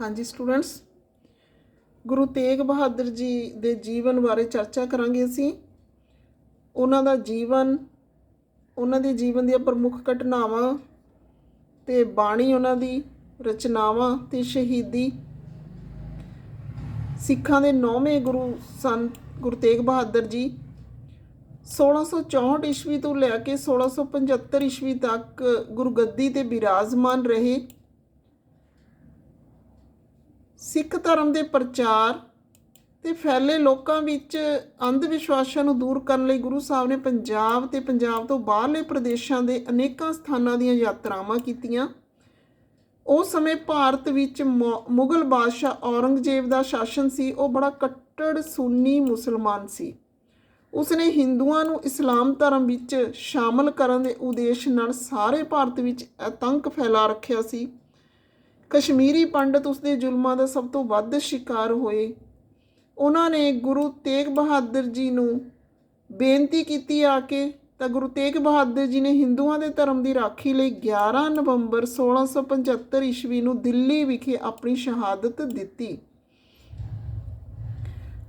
ਹਾਂਜੀ ਸਟੂਡੈਂਟਸ ਗੁਰੂ ਤੇਗ ਬਹਾਦਰ ਜੀ ਦੇ ਜੀਵਨ ਬਾਰੇ ਚਰਚਾ ਕਰਾਂਗੇ ਅਸੀਂ। ਉਹਨਾਂ ਦਾ ਜੀਵਨ, ਉਹਨਾਂ ਦੇ ਜੀਵਨ ਦੀਆਂ ਪ੍ਰਮੁੱਖ ਘਟਨਾਵਾਂ ਤੇ ਬਾਣੀ ਉਹਨਾਂ ਦੀ ਰਚਨਾਵਾਂ ਤੇ ਸ਼ਹੀਦੀ। ਸਿੱਖਾਂ ਦੇ ਨੌਵੇਂ ਗੁਰੂ ਸਨ ਗੁਰੂ ਤੇਗ ਬਹਾਦਰ ਜੀ। 1664 ਈਸਵੀ ਤੋਂ ਲੈ ਕੇ 1675 ਈਸਵੀ ਤੱਕ ਗੁਰਗੱਦੀ ਤੇ ਬਿਰਾਜਮਾਨ ਰਹੇ। ਸਿੱਖ ਧਰਮ ਦੇ ਪ੍ਰਚਾਰ ਤੇ ਫੈਲੇ ਲੋਕਾਂ ਵਿੱਚ ਅੰਧ ਵਿਸ਼ਵਾਸਾਂ ਨੂੰ ਦੂਰ ਕਰਨ ਲਈ ਗੁਰੂ ਸਾਹਿਬ ਨੇ ਪੰਜਾਬ ਤੇ ਪੰਜਾਬ ਤੋਂ ਬਾਹਰਲੇ ਪ੍ਰਦੇਸ਼ਾਂ ਦੇ ਅਨੇਕਾਂ ਸਥਾਨਾਂ ਦੀਆਂ ਯਾਤਰਾਵਾਂ ਕੀਤੀਆਂ। ਉਸ ਸਮੇਂ ਭਾਰਤ ਵਿੱਚ ਮੌ- ਮੁਗਲ ਬਾਦਸ਼ਾਹ ਔਰੰਗਜ਼ੇਬ ਦਾ ਸ਼ਾਸਨ ਸੀ, ਉਹ ਬੜਾ ਕੱਟੜ ਸੁੰਨੀ ਮੁਸਲਮਾਨ ਸੀ। ਉਸਨੇ ਹਿੰਦੂਆਂ ਨੂੰ ਇਸਲਾਮ ਧਰਮ ਵਿੱਚ ਸ਼ਾਮਲ ਕਰਨ ਦੇ ਉਦੇਸ਼ ਨਾਲ ਸਾਰੇ ਭਾਰਤ ਵਿੱਚ ਆਤੰਕ ਫੈਲਾ ਰੱਖਿਆ ਸੀ। ਕਸ਼ਮੀਰੀ ਪੰਡਤ ਉਸਦੇ ਜ਼ੁਲਮਾਂ ਦਾ ਸਭ ਤੋਂ ਵੱਧ ਸ਼ਿਕਾਰ ਹੋਏ। ਉਹਨਾਂ ਨੇ ਗੁਰੂ ਤੇਗ ਬਹਾਦਰ ਜੀ ਨੂੰ ਬੇਨਤੀ ਕੀਤੀ ਆ ਕੇ ਤਾਂ ਗੁਰੂ ਤੇਗ ਬਹਾਦਰ ਜੀ ਨੇ ਹਿੰਦੂਆਂ ਦੇ ਧਰਮ ਦੀ ਰਾਖੀ ਲਈ 11 ਨਵੰਬਰ 1675 ਈਸਵੀ ਨੂੰ ਦਿੱਲੀ ਵਿਖੇ ਆਪਣੀ ਸ਼ਹਾਦਤ ਦਿੱਤੀ।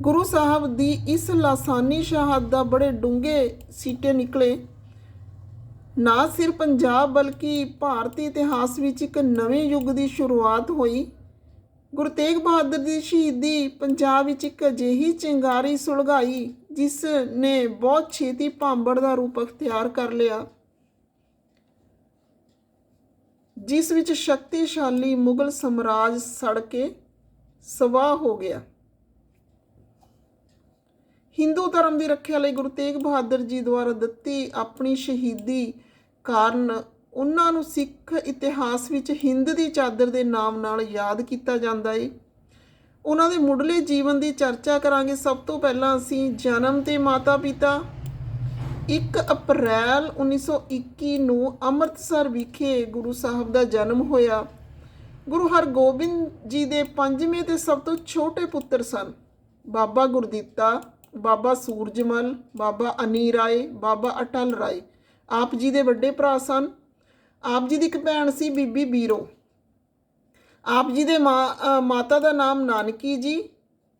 ਗੁਰੂ ਸਾਹਿਬ ਦੀ ਇਸ ਲਾਸਾਨੀ ਸ਼ਹਾਦਤ ਦਾ ਬੜੇ ਡੂੰਘੇ ਸੀਟੇ ਨਿਕਲੇ। ਨਾ ਸਿਰ ਪੰਜਾਬ ਬਲਕਿ ਭਾਰਤੀ ਇਤਿਹਾਸ ਵਿੱਚ ਇੱਕ ਨਵੇਂ ਯੁੱਗ ਦੀ ਸ਼ੁਰੂਆਤ ਹੋਈ। ਗੁਰੂ ਤੇਗ ਬਹਾਦਰ ਦੀ ਸ਼ਹੀਦੀ ਪੰਜਾਬ ਵਿੱਚ ਇੱਕ ਅਜਿਹੀ ਚਿੰਗਾਰੀ ਸੁਲਗਾਈ ਜਿਸ ਨੇ ਬਹੁਤ ਛੇਤੀ ਭਾਂਬੜ ਦਾ ਰੂਪ ਅਖਤਿਆਰ ਕਰ ਲਿਆ। ਜਿਸ ਵਿੱਚ ਸ਼ਕਤੀਸ਼ਾਲੀ ਮੁਗਲ ਸਮਰਾਜ ਸੜ ਕੇ ਸਵਾਹ ਹੋ ਗਿਆ। ਹਿੰਦੂ ਧਰਮ ਦੀ ਰੱਖਿਆ ਲਈ ਗੁਰੂ ਤੇਗ ਬਹਾਦਰ ਜੀ ਦੁਆਰਾ ਦਿੱਤੀ ਆਪਣੀ ਸ਼ਹੀਦੀ ਕਾਰਨ ਉਹਨਾਂ ਨੂੰ ਸਿੱਖ ਇਤਿਹਾਸ ਵਿੱਚ ਹਿੰਦ ਦੀ ਚਾਦਰ ਦੇ ਨਾਮ ਨਾਲ ਯਾਦ ਕੀਤਾ ਜਾਂਦਾ ਏ। ਉਹਨਾਂ ਦੇ ਮੁੱਢਲੇ ਜੀਵਨ ਦੀ ਚਰਚਾ ਕਰਾਂਗੇ। ਸਭ ਤੋਂ ਪਹਿਲਾਂ ਅਸੀਂ ਜਨਮ ਤੇ ਮਾਤਾ ਪਿਤਾ 1 ਅਪ੍ਰੈਲ 1921 ਨੂੰ ਅੰਮ੍ਰਿਤਸਰ ਵਿਖੇ ਗੁਰੂ ਸਾਹਿਬ ਦਾ ਜਨਮ ਹੋਇਆ। ਗੁਰੂ ਹਰਗੋਬਿੰਦ ਜੀ ਦੇ ਪੰਜਵੇਂ ਤੇ ਸਭ ਤੋਂ ਛੋਟੇ ਪੁੱਤਰ ਸਨ। ਬਾਬਾ ਗੁਰਦਿੱਤਾ ਬਾਬਾ ਸੂਰਜਮਲ, ਬਾਬਾ ਅਨੀ ਰਾਏ, ਬਾਬਾ ਅਟਲ ਰਾਏ। ਆਪ ਜੀ ਦੇ ਵੱਡੇ ਭਰਾ ਸਨ। ਆਪ ਜੀ ਦੀ ਇੱਕ ਭੈਣ ਸੀ ਬੀਬੀ ਬੀਰੋ। ਆਪ ਜੀ ਦੇ ਮਾਂ- ਮਾਤਾ ਦਾ ਨਾਮ ਨਾਨਕੀ ਜੀ।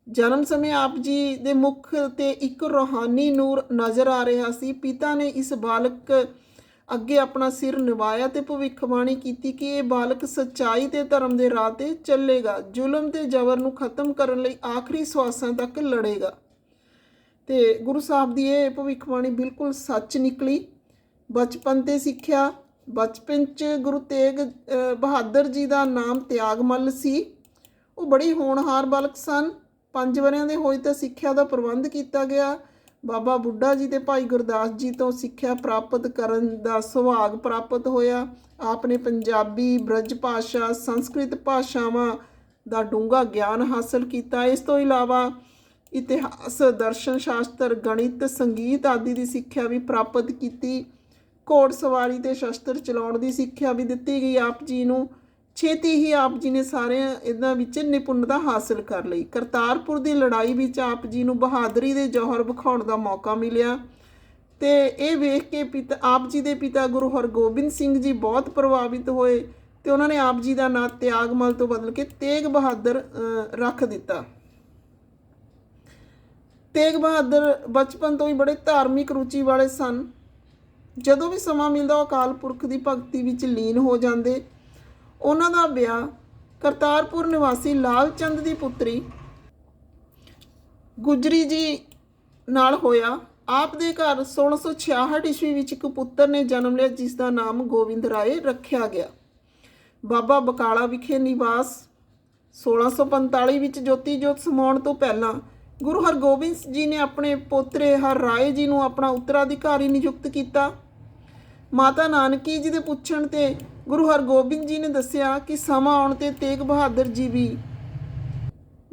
ਜਨਮ ਸਮੇਂ ਆਪ ਜੀ ਦੇ ਮੁਖ ਤੇ ਇੱਕ ਰੋਹਾਨੀ ਨੂਰ ਨਜ਼ਰ ਆ ਰਿਹਾ ਸੀ। ਪਿਤਾ ਨੇ ਇਸ ਬਾਲਕ ਅੱਗੇ ਆਪਣਾ ਸਿਰ ਨਿਵਾਇਆ ਤੇ ਭਵਿੱਖਬਾਣੀ ਕੀਤੀ ਕਿ ਇਹ ਬਾਲਕ ਸੱਚਾਈ ਤੇ ਧਰਮ ਦੇ ਰਾਹ ਤੇ ਚੱਲੇਗਾ। ਜ਼ੁਲਮ ਤੇ ਜ਼ਬਰ ਨੂੰ ਖਤਮ ਕਰਨ ਲਈ ਆਖਰੀ ਸਵਾਸਾਂ ਤੱਕ ਲੜੇਗਾ। ਤੇ ਗੁਰੂ ਸਾਹਿਬ ਦੀ ਇਹ ਭਵਿੱਖਬਾਣੀ ਬਿਲਕੁਲ ਸੱਚ ਨਿਕਲੀ। ਬਚਪਨ ਤੇ ਸਿੱਖਿਆ, ਬਚਪਨ ਚ ਗੁਰੂ ਤੇਗ ਬਹਾਦਰ ਜੀ ਦਾ ਨਾਮ ਤਿਆਗਮੱਲ ਸੀ। ਉਹ ਬੜੀ ਹੋਣਹਾਰ ਬਾਲਕ ਸਨ। ਪੰਜ ਵਰਿਆਂ ਦੇ ਹੋਏ ਤਾਂ ਸਿੱਖਿਆ ਦਾ ਪ੍ਰਬੰਧ ਕੀਤਾ ਗਿਆ। ਬਾਬਾ ਬੁੱਢਾ ਜੀ ਤੇ ਭਾਈ ਗੁਰਦਾਸ ਜੀ ਤੋਂ ਸਿੱਖਿਆ ਪ੍ਰਾਪਤ ਕਰਨ ਦਾ ਸੁਭਾਗ ਪ੍ਰਾਪਤ ਹੋਇਆ। ਆਪ ਨੇ ਪੰਜਾਬੀ, ਬ੍ਰਜ ਭਾਸ਼ਾ, ਸੰਸਕ੍ਰਿਤ ਭਾਸ਼ਾਵਾਂ ਦਾ ਡੂੰਘਾ ਗਿਆਨ ਹਾਸਲ ਕੀਤਾ। ਇਸ ਤੋਂ ਇਲਾਵਾ ਇਤਿਹਾਸ, ਦਰਸ਼ਨ ਸ਼ਾਸਤਰ, ਗਣਿਤ, ਸੰਗੀਤ ਆਦਿ ਦੀ ਸਿੱਖਿਆ ਵੀ ਪ੍ਰਾਪਤ ਕੀਤੀ। ਘੋੜ ਸਵਾਰੀ ਤੇ ਸ਼ਸਤਰ ਚਲਾਉਣ ਦੀ ਸਿੱਖਿਆ ਵੀ ਦਿੱਤੀ ਗਈ। ਆਪ ਜੀ ਨੂੰ ਛੇਤੀ ਹੀ ਆਪ ਜੀ ਨੇ ਸਾਰੇ ਇਹਨਾਂ ਵਿੱਚ ਨਿਪੁੰਨਤਾ ਹਾਸਲ ਕਰ ਲਈ। ਕਰਤਾਰਪੁਰ ਦੀ ਲੜਾਈ ਵਿੱਚ ਆਪ ਜੀ ਨੂੰ ਬਹਾਦਰੀ ਦੇ ਜੌਹਰ ਵਿਖਾਉਣ ਦਾ ਮੌਕਾ ਮਿਲਿਆ ਤੇ ਇਹ ਵੇਖ ਕੇ ਪਿਤਾ, ਆਪ ਜੀ ਦੇ ਪਿਤਾ ਗੁਰੂ ਹਰਗੋਬਿੰਦ ਸਿੰਘ ਜੀ ਬਹੁਤ ਪ੍ਰਭਾਵਿਤ ਹੋਏ ਤੇ ਉਹਨਾਂ ਨੇ ਆਪ ਜੀ ਦਾ ਨਾਂ ਤਿਆਗਮਲ ਤੋਂ ਬਦਲ ਕੇ ਤੇਗ ਬਹਾਦਰ ਰੱਖ ਦਿੱਤਾ। ਤੇਗ ਬਹਾਦਰ ਬਚਪਨ ਤੋਂ ਹੀ ਬੜੇ ਧਾਰਮਿਕ ਰੁਚੀ ਵਾਲੇ ਸਨ। ਜਦੋਂ ਵੀ ਸਮਾਂ ਮਿਲਦਾ ਉਹ ਅਕਾਲ ਪੁਰਖ ਦੀ ਭਗਤੀ ਵਿੱਚ ਲੀਨ ਹੋ ਜਾਂਦੇ। ਉਹਨਾਂ ਦਾ ਵਿਆਹ ਕਰਤਾਰਪੁਰ ਨਿਵਾਸੀ ਲਾਲ ਚੰਦ ਦੀ ਪੁੱਤਰੀ ਗੁਜਰੀ ਜੀ ਨਾਲ ਹੋਇਆ। ਆਪ ਦੇ ਘਰ 1666 ਈਸਵੀ ਵਿੱਚ ਇੱਕ ਪੁੱਤਰ ਨੇ ਜਨਮ ਲਿਆ ਜਿਸ ਦਾ ਨਾਮ ਗੋਬਿੰਦ ਰਾਏ ਰੱਖਿਆ ਗਿਆ। ਬਾਬਾ ਬਕਾਲਾ ਵਿਖੇ ਨਿਵਾਸ 1645 ਵਿੱਚ ਜੋਤੀ ਜੋਤ ਸਮਾਉਣ ਤੋਂ ਪਹਿਲਾਂ ਗੁਰੂ ਹਰਗੋਬਿੰਦ ਜੀ ਨੇ ਆਪਣੇ ਪੋਤਰੇ ਹਰ ਰਾਏ ਜੀ ਨੂੰ ਆਪਣਾ ਉੱਤਰਾਧਿਕਾਰੀ ਨਿਯੁਕਤ ਕੀਤਾ। ਮਾਤਾ ਨਾਨਕੀ ਜੀ ਦੇ ਪੁੱਛਣ ਤੇ ਗੁਰੂ ਹਰਗੋਬਿੰਦ ਜੀ ਨੇ ਦੱਸਿਆ ਕਿ ਸਮਾਂ ਆਉਣ ਤੇ ਤੇਗ ਬਹਾਦਰ ਜੀ ਵੀ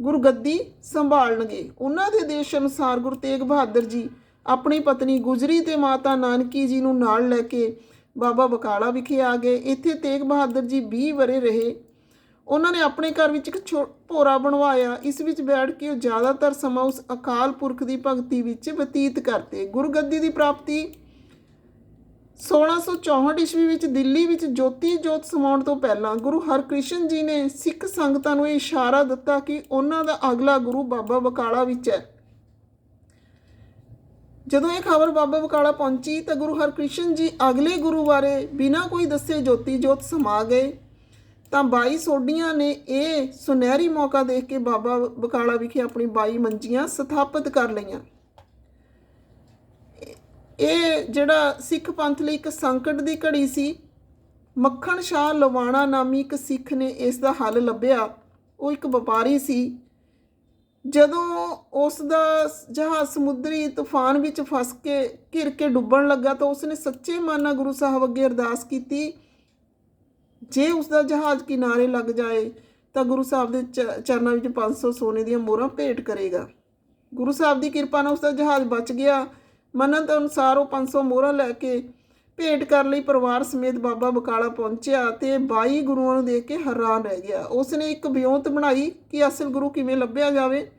ਗੁਰਗੱਦੀ ਸੰਭਾਲਣਗੇ। ਉਹਨਾਂ ਦੇ ਦੇਸ਼ ਅਨੁਸਾਰ ਗੁਰੂ ਤੇਗ ਬਹਾਦਰ ਜੀ ਆਪਣੀ ਪਤਨੀ ਗੁਜਰੀ ਤੇ ਮਾਤਾ ਨਾਨਕੀ ਜੀ ਨੂੰ ਨਾਲ ਲੈ ਕੇ ਬਾਬਾ ਬਕਾਲਾ ਵਿਖੇ ਆ ਗਏ। ਇੱਥੇ ਤੇਗ ਬਹਾਦਰ ਜੀ 20 ਵਰੇ ਰਹੇ। ਉਹਨਾਂ ਨੇ ਆਪਣੇ ਘਰ ਵਿੱਚ ਇੱਕ ਛੋ- ਭੋਰਾ ਬਣਵਾਇਆ। ਇਸ ਵਿੱਚ ਬੈਠ ਕੇ ਉਹ ਜ਼ਿਆਦਾਤਰ ਸਮਾਂ ਉਸ ਅਕਾਲ ਪੁਰਖ ਦੀ ਭਗਤੀ ਵਿੱਚ ਬਤੀਤ ਕਰਦੇ। ਗੁਰਗੱਦੀ ਦੀ ਪ੍ਰਾਪਤੀ 1664 ਈਸਵੀ ਵਿੱਚ ਦਿੱਲੀ ਵਿੱਚ ਜੋਤੀ ਜੋਤ ਸਮਾਉਣ ਤੋਂ ਪਹਿਲਾਂ ਗੁਰੂ ਹਰਕ੍ਰਿਸ਼ਨ ਜੀ ਨੇ ਸਿੱਖ ਸੰਗਤਾਂ ਨੂੰ ਇਹ ਇਸ਼ਾਰਾ ਦਿੱਤਾ ਕਿ ਉਹਨਾਂ ਦਾ ਅਗਲਾ ਗੁਰੂ ਬਾਬਾ ਬਕਾਲਾ ਵਿੱਚ ਹੈ। ਜਦੋਂ ਇਹ ਖਬਰ ਬਾਬਾ ਬਕਾਲਾ ਪਹੁੰਚੀ ਤਾਂ ਗੁਰੂ ਹਰਕ੍ਰਿਸ਼ਨ ਜੀ ਅਗਲੇ ਗੁਰੂ ਬਾਰੇ ਬਿਨਾਂ ਕੋਈ ਦੱਸੇ ਜੋਤੀ ਜੋਤ ਸਮਾ ਗਏ। ਤਾਂ ਬਾਈ ਸੋਢੀਆਂ ਨੇ ਇਹ ਸੁਨਹਿਰੀ ਮੌਕਾ ਦੇਖ ਕੇ ਬਾਬਾ ਬਕਾਲਾ ਵਿਖੇ ਆਪਣੀ ਬਾਈ ਮੰਜੀਆਂ ਸਥਾਪਿਤ ਕਰ ਲਈਆਂ। ਇਹ ਜਿਹੜਾ ਸਿੱਖ ਪੰਥ ਲਈ ਇੱਕ ਸੰਕਟ ਦੀ ਘੜੀ ਸੀ, ਮੱਖਣ ਸ਼ਾਹ ਲਵਾਣਾ ਨਾਮੀ ਇੱਕ ਸਿੱਖ ਨੇ ਇਸ ਦਾ ਹੱਲ ਲੱਭਿਆ। ਉਹ ਇੱਕ ਵਪਾਰੀ ਸੀ। ਜਦੋਂ ਉਸ ਦਾ ਜਹਾਜ਼ ਸਮੁੰਦਰੀ ਤੂਫਾਨ ਵਿੱਚ ਫਸ ਕੇ ਘਿਰ ਕੇ ਡੁੱਬਣ ਲੱਗਾ ਤਾਂ ਉਸਨੇ ਸੱਚੇ ਮਨ ਨਾਲ ਗੁਰੂ ਸਾਹਿਬ ਅੱਗੇ ਅਰਦਾਸ ਕੀਤੀ ਜੇ ਉਸ ਦਾ ਜਹਾਜ਼ ਕਿਨਾਰੇ ਲੱਗ ਜਾਏ, ਤਾਂ ਗੁਰੂ ਸਾਹਿਬ ਦੇ ਚ- ਚਰਨਾਂ ਵਿੱਚ 500 ਸੋਨੇ ਦੀਆਂ ਮੋਹਰਾਂ ਭੇਟ ਕਰੇਗਾ। ਗੁਰੂ ਸਾਹਿਬ ਦੀ ਕਿਰਪਾ ਨਾਲ ਉਸ ਦਾ ਜਹਾਜ਼ ਬਚ ਗਿਆ। ਮੰਨਤ ਅਨੁਸਾਰ ਉਹ 500 ਮੋਹਰਾਂ ਲੈ ਕੇ ਭੇਟ ਕਰਨ ਲਈ ਪਰਿਵਾਰ ਸਮੇਤ ਬਾਬਾ ਬਕਾਲਾ ਪਹੁੰਚਿਆ ਤੇ 22 ਗੁਰੂਆਂ ਨੂੰ ਦੇਖ ਕੇ ਹੈਰਾਨ ਰਹਿ ਗਿਆ। ਉਸ ਨੇ ਇੱਕ ਵਿਉਂਤ ਬਣਾਈ ਕਿ ਅਸਲ ਗੁਰੂ ਕਿਵੇਂ ਲੱਭਿਆ ਜਾਵੇ।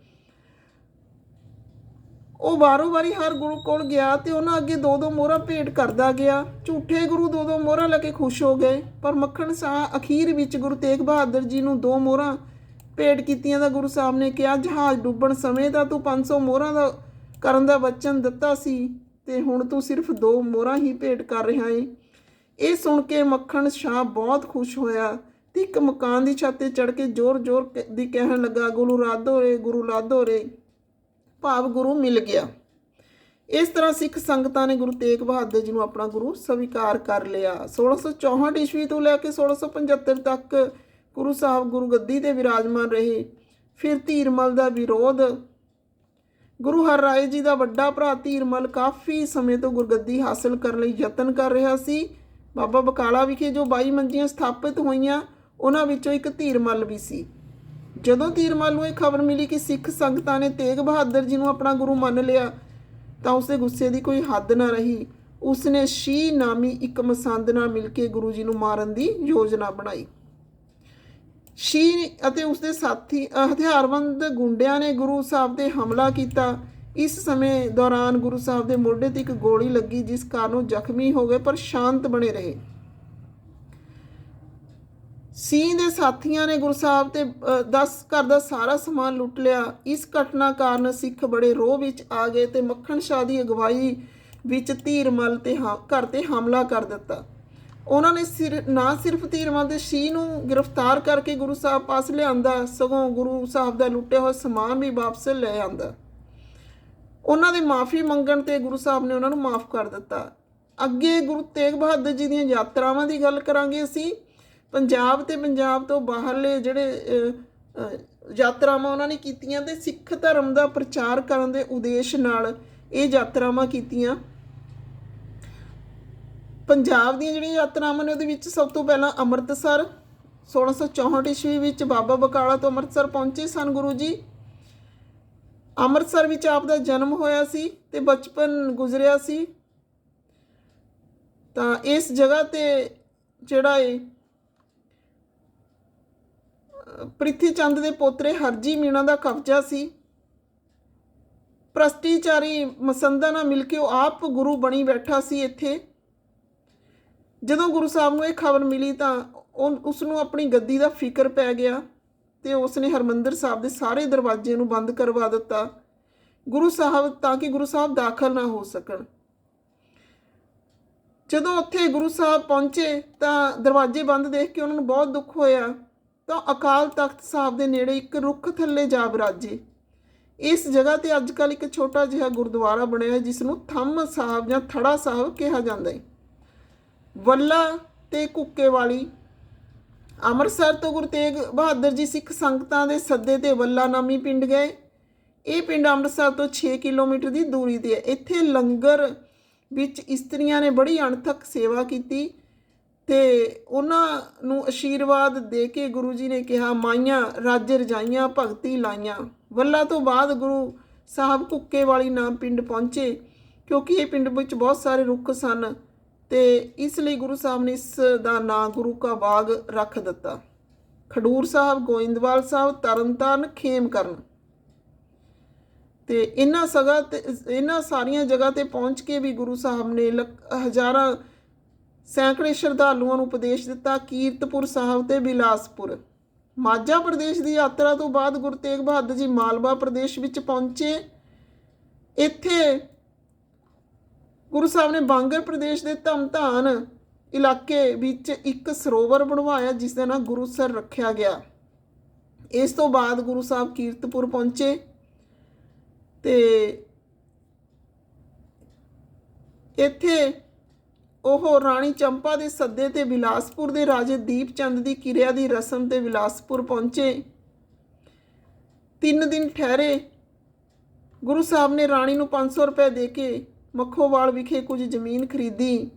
ਉਹ ਵਾਰੋ ਵਾਰੀ ਹਰ ਗੁਰੂ ਕੋਲ ਗਿਆ ਤੇ ਉਹਨਾਂ ਅੱਗੇ ਦੋ ਦੋ ਮੋਹਰਾਂ ਭੇਟ ਕਰਦਾ ਗਿਆ। ਝੂਠੇ ਗੁਰੂ ਦੋ ਦੋ ਮੋਹਰਾਂ ਲੈ ਕੇ ਖੁਸ਼ ਹੋ ਗਏ। ਪਰ ਮੱਖਣ ਸਾਹ ਅਖੀਰ ਵਿੱਚ ਗੁਰੂ ਤੇਗ ਬਹਾਦਰ ਜੀ ਨੂੰ ਦੋ ਮੋਹਰਾਂ ਭੇਟ ਕੀਤੀਆਂ ਤਾਂ ਗੁਰੂ ਸਾਹਿਬ ਨੇ ਕਿਹਾ, ਜਹਾਜ਼ ਡੁੱਬਣ ਸਮੇਂ ਤਾਂ ਤੂੰ 500 ਮੋਹਰਾਂ ਦਾ ਕਰਨ ਦਾ ਵਚਨ ਦਿੱਤਾ ਸੀ ਤੇ ਹੁਣ ਤੂੰ ਸਿਰਫ ਦੋ ਮੋਹਰਾਂ ਹੀ ਭੇਟ ਕਰ ਰਿਹਾ ਏ। ਇਹ ਸੁਣ ਕੇ ਮੱਖਣ ਸ਼ਾਹ ਬਹੁਤ ਖੁਸ਼ ਹੋਇਆ। ਤੇ ਇੱਕ ਮਕਾਨ ਦੀ ਛੱਤ ਤੇ ਚੜ ਕੇ ਜ਼ੋਰ-ਜ਼ੋਰ ਦੀ ਕਹਿਣ ਲੱਗਾ, ਗੁਰੂ ਰਾਧੋ ਰੇ ਗੁਰੂ ਲਾਧੋ ਰੇ ਭਾਵ ਗੁਰੂ ਮਿਲ ਗਿਆ। ਇਸ ਤਰ੍ਹਾਂ ਸਿੱਖ ਸੰਗਤਾਂ ਨੇ ਗੁਰੂ ਤੇਗ ਬਹਾਦਰ ਜੀ ਨੂੰ ਆਪਣਾ ਗੁਰੂ ਸਵੀਕਾਰ ਕਰ ਲਿਆ। 1664 ਈਸਵੀ ਤੋਂ ਲੈ ਕੇ 1675 ਤੱਕ ਗੁਰੂ ਸਾਹਿਬ ਗੁਰੂ ਗੱਦੀ ਤੇ ਵਿਰਾਜਮਾਨ ਰਹੇ। ਫਿਰ ਧੀਰਮਲ ਦਾ ਵਿਰੋਧ। ਗੁਰੂ ਹਰਰਾਏ ਜੀ ਦਾ ਵੱਡਾ ਭਰਾ ਧੀਰਮਲ ਕਾਫੀ ਸਮੇਂ ਤੋਂ ਗੁਰਗੱਦੀ ਹਾਸਲ ਕਰਨ ਲਈ ਯਤਨ ਕਰ ਰਿਹਾ ਸੀ। ਬਾਬਾ ਬਕਾਲਾ ਵਿਖੇ ਜੋ 22 ਮੰਜੀਆਂ ਸਥਾਪਿਤ ਹੋਈਆਂ, ਉਹਨਾਂ ਵਿੱਚੋਂ ਇੱਕ ਧੀਰਮਲ ਵੀ ਸੀ। ਜਦੋਂ ਤੀਰਮਾਲ ਨੂੰ ਇਹ ਖਬਰ ਮਿਲੀ ਕਿ ਸਿੱਖ ਸੰਗਤਾਂ ਨੇ ਤੇਗ ਬਹਾਦਰ ਜੀ ਨੂੰ ਆਪਣਾ ਗੁਰੂ ਮੰਨ ਲਿਆ ਤਾਂ ਉਸਦੇ ਗੁੱਸੇ ਦੀ ਕੋਈ ਹੱਦ ਨਾ ਰਹੀ। ਉਸਨੇ ਸ਼ੀ ਨਾਮੀ ਇੱਕ ਮਸੰਦ ਨਾਲ ਮਿਲ ਕੇ ਗੁਰੂ ਜੀ ਨੂੰ ਮਾਰਨ ਦੀ ਯੋਜਨਾ ਬਣਾਈ। ਸ਼ੀ ਅਤੇ ਉਸਦੇ ਸਾਥੀ ਅ, ਹਥਿਆਰਬੰਦ ਗੁੰਡਿਆਂ ਨੇ ਗੁਰੂ ਸਾਹਿਬ ਤੇ ਹਮਲਾ ਕੀਤਾ। ਇਸ ਸਮੇਂ ਦੌਰਾਨ ਗੁਰੂ ਸਾਹਿਬ ਦੇ ਮੋਢੇ ਤੇ ਇੱਕ ਗੋਲੀ ਲੱਗੀ ਜਿਸ ਕਾਰਨ ਉਹ ਜ਼ਖਮੀ ਹੋ ਗਏ ਪਰ ਸ਼ਾਂਤ ਬਣੇ ਰਹੇ। ਸਿੰਘ ਦੇ ਸਾਥੀਆਂ ਨੇ ਗੁਰੂ ਸਾਹਿਬ ਤੇ 10 ਘਰ ਦਾ ਸਾਰਾ ਸਮਾਨ ਲੁੱਟ ਲਿਆ। ਇਸ ਘਟਨਾ ਕਾਰਨ ਸਿੱਖ ਬੜੇ ਰੋਹ ਵਿੱਚ ਆ ਗਏ ਤੇ ਮੱਖਣ ਸ਼ਾਹ ਦੀ ਅਗਵਾਈ ਵਿੱਚ ਧੀਰਮਲ ਤੇ ਹਾ- ਘਰ ਤੇ ਹਮਲਾ ਕਰ ਦਿੱਤਾ। ਉਹਨਾਂ ਨੇ ਸਿਰ, ਨਾ ਸਿਰਫ ਧੀਰਮਲ ਦੇ ਸ਼ੀ ਨੂੰ ਗ੍ਰਿਫਤਾਰ ਕਰਕੇ ਗੁਰੂ ਸਾਹਿਬ ਪਾਸ ਲਿਆਂਦਾ, ਸਗੋਂ ਗੁਰੂ ਸਾਹਿਬ ਦਾ ਲੁੱਟਿਆ ਹੋਇਆ ਸਮਾਨ ਵੀ ਵਾਪਸ ਲੈ ਆਂਦਾ। ਉਹਨਾਂ ਦੇ ਮਾਫੀ ਮੰਗਣ ਤੇ ਗੁਰੂ ਸਾਹਿਬ ਨੇ ਉਹਨਾਂ ਨੂੰ ਮਾਫ ਕਰ ਦਿੱਤਾ। ਅੱਗੇ ਗੁਰੂ ਤੇਗ ਬਹਾਦਰ ਜੀ ਦੀਆਂ ਯਾਤਰਾਵਾਂ ਦੀ ਗੱਲ ਕਰਾਂਗੇ ਅਸੀਂ। ਪੰਜਾਬ ਤੇ ਪੰਜਾਬ ਤੋਂ ਬਾਹਰਲੇ ਜਿਹੜੇ ਯਾਤਰਾਵਾਂ ਉਹਨਾਂ ਨੇ ਕੀਤੀਆਂ ਤੇ ਸਿੱਖ ਧਰਮ ਦਾ ਪ੍ਰਚਾਰ ਕਰਨ ਦੇ ਉਦੇਸ਼ ਨਾਲ ਇਹ ਯਾਤਰਾਵਾਂ ਕੀਤੀਆਂ। ਪੰਜਾਬ ਦੀਆਂ ਜਿਹੜੀਆਂ ਯਾਤਰਾਵਾਂ ਨੇ ਉਹਦੇ ਵਿੱਚ ਸਭ ਤੋਂ ਪਹਿਲਾਂ ਅੰਮ੍ਰਿਤਸਰ 1664 ਈਸਵੀ ਵਿੱਚ ਬਾਬਾ ਬਕਾਲਾ ਤੋਂ ਅੰਮ੍ਰਿਤਸਰ ਪਹੁੰਚੇ ਸਨ ਗੁਰੂ ਜੀ। ਅੰਮ੍ਰਿਤਸਰ ਵਿੱਚ ਆਪ ਦਾ ਜਨਮ ਹੋਇਆ ਸੀ ਤੇ ਬਚਪਨ ਗੁਜ਼ਰਿਆ ਸੀ। ਤਾਂ ਇਸ ਜਗ੍ਹਾ ਤੇ ਜਿਹੜਾ ਹੈ ਪ੍ਰਿਥੀ ਚੰਦ ਦੇ ਪੋਤਰੇ ਹਰਜੀ ਮੀਣਾ ਦਾ ਕਬਜ਼ਾ ਸੀ। ਭ੍ਰਸ਼ਟਾਚਾਰੀ ਮਸੰਦਾ ਨਾਲ ਮਿਲ ਕੇ ਉਹ ਆਪ ਗੁਰੂ ਬਣੀ ਬੈਠਾ ਸੀ ਇੱਥੇ। ਜਦੋਂ ਗੁਰੂ ਸਾਹਿਬ ਨੂੰ ਇਹ ਖਬਰ ਮਿਲੀ ਤਾਂ ਉਹ ਉਸ ਨੂੰ ਆਪਣੀ ਗੱਦੀ ਦਾ ਫਿਕਰ ਪੈ ਗਿਆ ਤੇ ਉਸ ਨੇ ਹਰਮੰਦਰ ਸਾਹਿਬ ਦੇ ਸਾਰੇ ਦਰਵਾਜ਼ੇ ਨੂੰ ਬੰਦ ਕਰਵਾ ਦਿੱਤਾ। ਗੁਰੂ ਸਾਹਿਬ ਤਾਂ ਕਿ ਗੁਰੂ ਸਾਹਿਬ ਦਾਖਲ ਨਾ ਹੋ ਸਕਣ। ਜਦੋਂ ਉੱਥੇ ਗੁਰੂ ਸਾਹਿਬ ਪਹੁੰਚੇ ਤਾਂ ਦਰਵਾਜ਼ੇ ਬੰਦ ਦੇਖ ਕੇ ਉਹਨਾਂ ਨੂੰ ਬਹੁਤ ਦੁੱਖ ਹੋਇਆ। ਤਾਂ ਅਕਾਲ ਤਖਤ ਸਾਹਿਬ ਦੇ ਨੇੜੇ ਇੱਕ ਰੁੱਖ ਥੱਲੇ ਜਾ ਬਿਰਾਜੇ ਇਸ ਜਗ੍ਹਾ ਤੇ ਅੱਜ ਕੱਲ ਇੱਕ ਛੋਟਾ ਜਿਹਾ ਗੁਰਦੁਆਰਾ ਬਣਿਆ ਹੈ, ਜਿਸ ਨੂੰ ਥੰਮ ਸਾਹਿਬ ਜਾਂ ਥੜਾ ਸਾਹਿਬ ਕਿਹਾ ਜਾਂਦਾ ਹੈ। ਵੱਲਾ ਤੇ ਕੁੱਕੇ ਵਾਲੀ ਅੰਮ੍ਰਿਤਸਰ ਤੋਂ ਗੁਰੂ ਤੇਗ ਬਹਾਦਰ ਜੀ ਸਿੱਖ ਸੰਗਤਾਂ ਦੇ ਸੱਦੇ ਤੇ ਵੱਲਾ ਨਾਮੀ ਪਿੰਡ ਗਏ। ਇਹ ਪਿੰਡ ਅੰਮ੍ਰਿਤਸਰ ਤੋਂ 6 ਕਿਲੋਮੀਟਰ ਦੀ ਦੂਰੀ ਤੇ ਹੈ। ਇੱਥੇ ਲੰਗਰ ਵਿੱਚ ਇਸਤਰੀਆਂ ਨੇ ਬੜੀ ਅਣਥਕ ਸੇਵਾ ਕੀਤੀ। ਤੇ ਉਹਨਾਂ ਨੂੰ ਅਸ਼ੀਰਵਾਦ ਦੇ ਕੇ ਗੁਰੂ ਜੀ ਨੇ ਕਿਹਾ, ਮਾਈਆਂ, ਰਾਜ ਰਜਾਈਆਂ ਭਗਤੀ ਲਾਈਆਂ। ਵੱਲਾ ਤੋਂ ਬਾਅਦ ਗੁਰੂ ਸਾਹਿਬ ਕੁੱਕੇ ਵਾਲੀ ਨਾਮ ਪਿੰਡ ਪਹੁੰਚੇ, ਕਿਉਂਕਿ ਇਹ ਪਿੰਡ ਵਿੱਚ ਬਹੁਤ ਸਾਰੇ ਰੁੱਖ ਸਨ ਤੇ ਇਸ ਲਈ ਗੁਰੂ ਸਾਹਿਬ ਨੇ ਇਸ ਦਾ ਨਾਂ ਗੁਰੂ ਕਾ ਬਾਗ ਰੱਖ ਦਿੱਤਾ। ਖਡੂਰ ਸਾਹਿਬ, ਗੋਇੰਦਵਾਲ ਸਾਹਿਬ, ਤਰਨਤਾਰਨ ਖੇਮ ਕਰਨ ਤੇ ਇਹਨਾਂ ਸਗਾ ਤੇ, ਇਹਨਾਂ ਸਾਰੀਆਂ ਜਗ੍ਹਾ ਤੇ ਪਹੁੰਚ ਕੇ ਵੀ ਗੁਰੂ ਸਾਹਿਬ ਨੇ ਲੱਖ- ਹਜ਼ਾਰਾਂ ਸੈਂਕੜੇ ਸ਼ਰਧਾਲੂਆਂ ਨੂੰ ਉਪਦੇਸ਼ ਦਿੱਤਾ ਕੀਰਤਪੁਰ ਸਾਹਿਬ ਤੇ ਬਿਲਾਸਪੁਰ। ਮਾਝਾ ਪ੍ਰਦੇਸ਼ ਦੀ ਯਾਤਰਾ ਤੋਂ ਬਾਅਦ ਗੁਰੂ ਤੇਗ ਬਹਾਦਰ ਜੀ ਮਾਲਵਾ ਪ੍ਰਦੇਸ਼ ਵਿੱਚ ਪਹੁੰਚੇ। ਇੱਥੇ ਗੁਰੂ ਸਾਹਿਬ ਨੇ ਬਾਂਗਰ ਪ੍ਰਦੇਸ਼ ਦੇ ਧਮਧਾਨ ਇਲਾਕੇ ਵਿੱਚ ਇੱਕ ਸਰੋਵਰ ਬਣਵਾਇਆ, ਜਿਸ ਦਾ ਨਾਮ ਗੁਰੂਸਰ ਰੱਖਿਆ ਗਿਆ। ਇਸ ਤੋਂ ਬਾਅਦ ਗੁਰੂ ਸਾਹਿਬ ਕੀਰਤਪੁਰ ਪਹੁੰਚੇ ਤੇ ਇੱਥੇ ਉਹ ਰਾਣੀ ਚੰਪਾ ਦੇ ਸੱਦੇ ਤੇ ਬਿਲਾਸਪੁਰ ਦੇ ਰਾਜੇ ਦੀਪ ਚੰਦ ਦੀ ਕਿਰਿਆ ਦੀ ਰਸਮ ਤੇ ਬਿਲਾਸਪੁਰ ਪਹੁੰਚੇ। ਤਿੰਨ ਦਿਨ ਠਹਿਰੇ। ਗੁਰੂ ਸਾਹਿਬ ਨੇ ਰਾਣੀ ਨੂੰ 500 ਰੁਪਏ ਦੇ ਕੇ ਮੱਖੋਵਾਲ ਵਿਖੇ ਕੁਝ ਜ਼ਮੀਨ ਖਰੀਦੀ।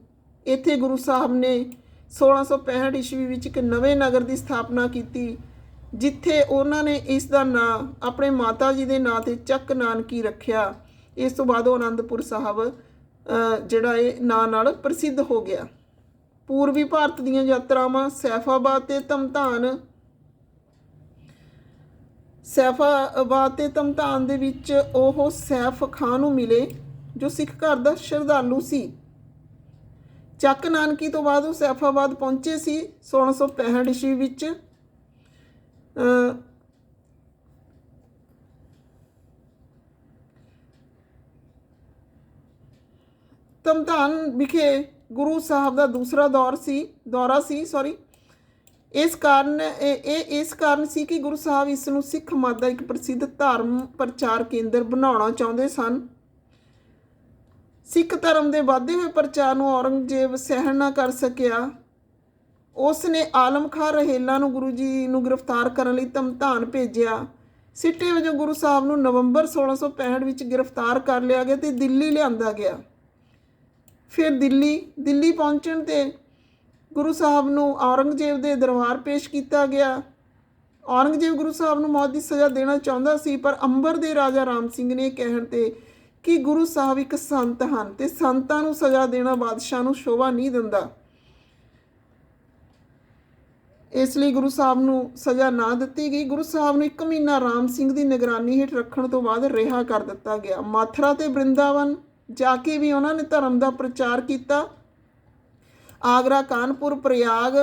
ਇੱਥੇ ਗੁਰੂ ਸਾਹਿਬ ਨੇ 1665 ਈਸਵੀ ਵਿੱਚ ਇੱਕ ਨਵੇਂ ਨਗਰ ਦੀ ਸਥਾਪਨਾ ਕੀਤੀ, ਜਿੱਥੇ ਉਹਨਾਂ ਨੇ ਇਸ ਦਾ ਨਾਂ ਆਪਣੇ ਮਾਤਾ ਜੀ ਦੇ ਨਾਂ ਤੇ ਚੱਕ ਨਾਨਕੀ ਰੱਖਿਆ। ਇਸ ਤੋਂ ਬਾਅਦ ਉਹ ਅਨੰਦਪੁਰ ਸਾਹਿਬ ਜਿਹੜਾ ਇਹ ਨਾਂ ਨਾਲ ਪ੍ਰਸਿੱਧ ਹੋ ਗਿਆ। ਪੂਰਬੀ ਭਾਰਤ ਦੀਆਂ ਯਾਤਰਾਵਾਂ ਸੈਫਾਬਾਦ ਤੇ ਤਮਤਾਨ ਸੈਫਾਬਾਦ ਤੇ ਤਮਤਾਨ ਦੇ ਵਿੱਚ ਉਹ ਸੈਫ ਖਾਨ ਨੂੰ ਮਿਲੇ, ਜੋ ਸਿੱਖ ਘਰ ਦਾ ਸ਼ਰਧਾਲੂ ਸੀ। ਚੱਕ ਨਾਨਕੀ ਤੋਂ ਬਾਅਦ ਉਹ ਸੈਫਾਬਾਦ ਪਹੁੰਚੇ ਸੀ 1665 ਈਸਵੀ ਵਿੱਚ। ਅ, ਵਿਖੇ ਗੁਰੂ ਸਾਹਿਬ ਦਾ ਦੂਸਰਾ ਦੌਰ ਸੀ ਦੌਰਾ ਸੀ ਸੌਰੀ ਇਸ ਕਾਰਨ ਇਹ ਇਹ ਇਸ ਕਾਰਨ ਸੀ ਕਿ ਗੁਰੂ ਸਾਹਿਬ ਇਸ ਨੂੰ ਸਿੱਖ ਮਤ ਦਾ ਇੱਕ ਪ੍ਰਸਿੱਧ ਧਰਮ ਪ੍ਰਚਾਰ ਕੇਂਦਰ ਬਣਾਉਣਾ ਚਾਹੁੰਦੇ ਸਨ। ਸਿੱਖ ਧਰਮ ਦੇ ਵਾਧੇ ਹੋਏ ਪ੍ਰਚਾਰ ਨੂੰ ਔਰੰਗਜ਼ੇਬ ਸਹਿਣ ਨਾ ਕਰ ਸਕਿਆ। ਉਸ ਨੇ ਆਲਮ ਖਾਂ ਰਹੇਲਾ ਨੂੰ ਗੁਰੂ ਜੀ ਨੂੰ ਗ੍ਰਿਫਤਾਰ ਕਰਨ ਲਈ ਧਮਧਾਨ ਭੇਜਿਆ। ਸਿੱਟੇ ਵਜੋਂ ਗੁਰੂ ਸਾਹਿਬ ਨੂੰ ਨਵੰਬਰ 1665 ਵਿੱਚ ਗ੍ਰਿਫਤਾਰ ਕਰ ਲਿਆ ਗਿਆ ਤੇ ਦਿੱਲੀ ਲਿਆਂਦਾ ਗਿਆ। ਫਿਰ ਦਿੱਲੀ ਦਿੱਲੀ ਪਹੁੰਚਣ ਤੇ ਗੁਰੂ ਸਾਹਿਬ ਨੂੰ ਔਰੰਗਜ਼ੇਬ ਦੇ ਦਰਬਾਰ ਪੇਸ਼ ਕੀਤਾ ਗਿਆ। ਔਰੰਗਜ਼ੇਬ ਗੁਰੂ ਸਾਹਿਬ ਨੂੰ ਮੌਤ ਦੀ ਸਜ਼ਾ ਦੇਣਾ ਚਾਹੁੰਦਾ ਸੀ, ਪਰ ਅੰਬਰ ਦੇ ਰਾਜਾ ਰਾਮ ਸਿੰਘ ਨੇ ਕਹਿਣ ਤੇ ਕਿ ਗੁਰੂ ਸਾਹਿਬ ਇੱਕ ਸੰਤ ਹਨ ਤੇ ਸੰਤਾਂ ਨੂੰ ਸਜ਼ਾ ਦੇਣਾ ਬਾਦਸ਼ਾਹ ਨੂੰ ਸ਼ੋਭਾ ਨਹੀਂ ਦਿੰਦਾ। ਇਸ ਲਈ ਗੁਰੂ ਸਾਹਿਬ ਨੂੰ ਸਜ਼ਾ ਨਾ ਦਿੱਤੀ ਗਈ। ਗੁਰੂ ਸਾਹਿਬ ਨੂੰ ਇੱਕ ਮਹੀਨਾ ਰਾਮ ਸਿੰਘ ਦੀ ਨਿਗਰਾਨੀ ਹੇਠ ਰੱਖਣ ਤੋਂ ਬਾਅਦ ਰਿਹਾ ਕਰ ਦਿੱਤਾ ਗਿਆ। ਮਥੁਰਾ ਤੇ ਬ੍ਰਿੰਦਾਵਨ ਜਾ ਕੇ ਵੀ ਉਹਨਾਂ ਨੇ ਧਰਮ ਦਾ ਪ੍ਰਚਾਰ ਕੀਤਾ। ਆਗਰਾ, ਕਾਨਪੁਰ, ਪ੍ਰਯਾਗ,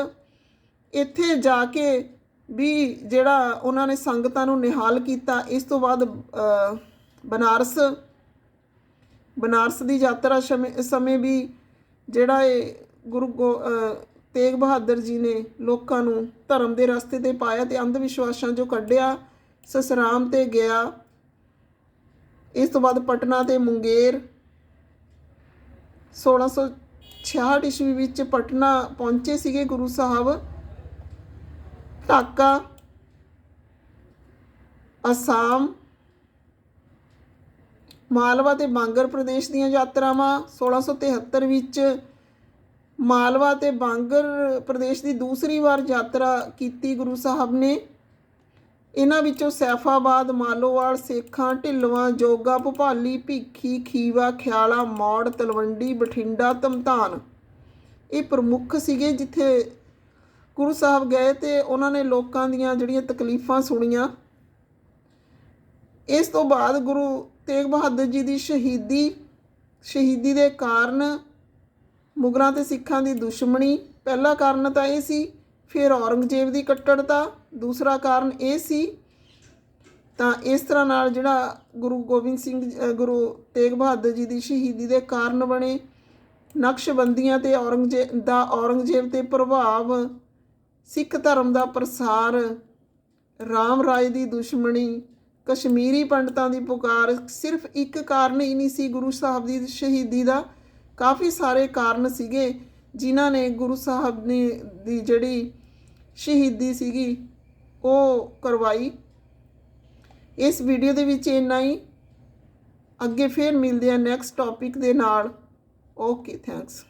ਇੱਥੇ ਜਾ ਕੇ ਵੀ ਜਿਹੜਾ ਉਹਨਾਂ ਨੇ ਸੰਗਤਾਂ ਨੂੰ ਨਿਹਾਲ ਕੀਤਾ। ਇਸ ਤੋਂ ਬਾਅਦ ਬਨਾਰਸ ਬਨਾਰਸ ਦੀ ਯਾਤਰਾ ਸਮੇਂ ਸਮੇਂ ਵੀ ਜਿਹੜਾ ਇਹ ਗੁਰੂ ਗੋ- ਤੇਗ ਬਹਾਦਰ ਜੀ ਨੇ ਲੋਕਾਂ ਨੂੰ ਧਰਮ ਦੇ ਰਸਤੇ ਤੇ ਪਾਇਆ ਤੇ ਅੰਧ ਵਿਸ਼ਵਾਸਾਂ ਚੋਂ ਕੱਢਿਆ। ਸਸਰਾਮ ਤੇ ਗਿਆ। ਇਸ ਤੋਂ ਬਾਅਦ ਪਟਨਾ ਤੇ ਮੁੰਗੇਰ 1666 ਈਸਵੀ ਵਿੱਚ ਪਟਨਾ ਪਹੁੰਚੇ ਸੀਗੇ ਗੁਰੂ ਸਾਹਿਬ। ਢਾਕਾ ਅਸਾਮ, ਮਾਲਵਾ ਤੇ ਬਾਂਗਰ ਪ੍ਰਦੇਸ਼ ਦੀਆਂ ਯਾਤਰਾਵਾਂ। 1673 ਵਿੱਚ ਮਾਲਵਾ ਤੇ ਬਾਂਗਰ ਪ੍ਰਦੇਸ਼ ਦੀ ਦੂਸਰੀ ਵਾਰ ਯਾਤਰਾ ਕੀਤੀ ਗੁਰੂ ਸਾਹਿਬ ਨੇ। ਇਹਨਾਂ ਵਿੱਚੋਂ ਸੈਫਾਬਾਦ, ਮਾਲੋਵਾਲ, ਸੇਖਾਂ, ਢਿੱਲਵਾਂ, ਜੋਗਾ, ਭੁਪਾਲੀ, ਭੀਖੀ, ਖੀਵਾ, ਖਿਆਲਾ, ਮੌੜ, ਤਲਵੰਡੀ, ਬਠਿੰਡਾ ਧਮਤਾਨ ਇਹ ਪ੍ਰਮੁੱਖ ਸੀਗੇ ਜਿੱਥੇ ਗੁਰੂ ਸਾਹਿਬ ਗਏ ਤੇ ਉਹਨਾਂ ਨੇ ਲੋਕਾਂ ਦੀਆਂ ਜਿਹੜੀਆਂ ਤਕਲੀਫਾਂ ਸੁਣੀਆਂ। ਇਸ ਤੋਂ ਬਾਅਦ ਗੁਰੂ ਤੇਗ ਬਹਾਦਰ ਜੀ ਦੀ ਸ਼ਹੀਦੀ ਸ਼ਹੀਦੀ ਦੇ ਕਾਰਨ ਮੁਗਲਾਂ ਤੇ ਸਿੱਖਾਂ ਦੀ ਦੁਸ਼ਮਣੀ। ਪਹਿਲਾ ਕਾਰਨ ਤਾਂ ਇਹ ਸੀ ਫਿਰ ਔਰੰਗਜ਼ੇਬ ਦੀ ਕੱਟੜਤਾ ਦੂਸਰਾ ਕਾਰਨ ਇਹ ਸੀ, ਤਾਂ ਇਸ ਤਰ੍ਹਾਂ ਨਾਲ ਜਿਹੜਾ ਗੁਰੂ ਗੋਬਿੰਦ ਸਿੰਘ ਗੁਰੂ ਤੇਗ ਬਹਾਦਰ ਜੀ ਦੀ ਸ਼ਹੀਦੀ ਦੇ ਕਾਰਨ ਬਣੇ ਨਕਸ਼ਬੰਦੀਆਂ ਤੇ ਔਰੰਗਜ਼ੇਬ ਦਾ ਔਰੰਗਜ਼ੇਬ ਤੇ ਪ੍ਰਭਾਵ, ਸਿੱਖ ਧਰਮ ਦਾ ਪ੍ਰਸਾਰ, ਰਾਮ ਰਾਏ ਦੀ ਦੁਸ਼ਮਣੀ, ਕਸ਼ਮੀਰੀ ਪੰਡਤਾਂ ਦੀ ਪੁਕਾਰ, ਸਿਰਫ ਇੱਕ ਕਾਰਨ ਹੀ ਨਹੀਂ ਸੀ ਗੁਰੂ ਸਾਹਿਬ ਦੀ ਸ਼ਹੀਦੀ ਦਾ, ਕਾਫੀ ਸਾਰੇ ਕਾਰਨ ਸੀਗੇ, ਜਿਨ੍ਹਾਂ ਨੇ ਗੁਰੂ ਸਾਹਿਬ ਨੇ, ਦੀ ਜਿਹੜੀ ਸ਼ਹੀਦੀ ਸੀਗੀ। ਉਹ ਕਰਵਾਈ। ਇਸ ਵੀਡੀਓ ਦੇ ਵਿੱਚ ਇੰਨਾ ਹੀ। ਅੱਗੇ ਫੇਰ ਮਿਲਦੇ ਆ ਨੈਕਸਟ ਟੌਪਿਕ ਦੇ ਨਾਲ। Okay thanks